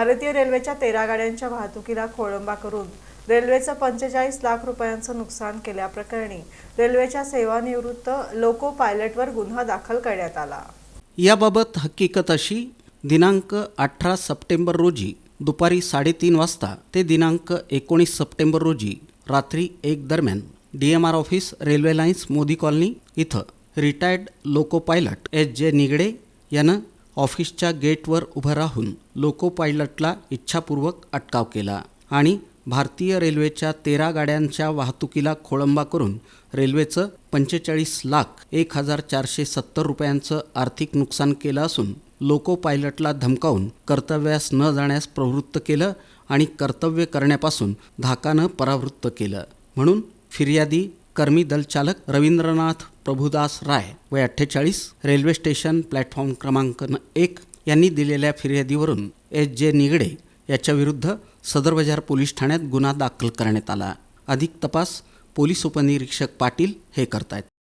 भारतीय रेल्वेच्या तेरा गाड्यांच्या वाहतुकीला खोळंबा करून रेल्वेचं पंचेचाळीस लाख रुपयांचं नुकसान केल्याप्रकरणी रेल्वेच्या सेवानिवृत्त लोको पायलटवर गुन्हा दाखल करण्यात आला. याबाबत हकीकत अशी दिनांक अठरा सप्टेंबर रोजी दुपारी साडेतीन वाजता ते दिनांक एकोणीस सप्टेंबर रोजी रात्री एक दरम्यान D M R office railway lines Modi colony इथं retired loco pilot H J Nigade यानं ऑफिसच्या गेटवर उभं राहून लोको पायलटला इच्छापूर्वक अटकाव केला आणि भारतीय रेल्वेच्या तेरा गाड्यांच्या वाहतुकीला खोळंबा करून रेल्वेचं पंचेचाळीस लाख एक हजार चारशे सत्तर रुपयांचं आर्थिक नुकसान केलं असून लोको पायलटला धमकावून कर्तव्यास न जाण्यास प्रवृत्त केलं आणि कर्तव्य करण्यापासून धाकानं परावृत्त केलं. म्हणून फिर्यादी कर्मी दल चालक रवींद्रनाथ प्रभुदास राय वय अठ्ठेचाळीस रेल्वे स्टेशन प्लॅटफॉर्म क्रमांक एक यांनी दिलेल्या फिर्यादीवरून एच जे निगडे याच्याविरुद्ध सदर बाजार पोलीस ठाण्यात गुन्हा दाखल करण्यात आला. अधिक तपास पोलीस उपनिरीक्षक पाटील हे करतायत.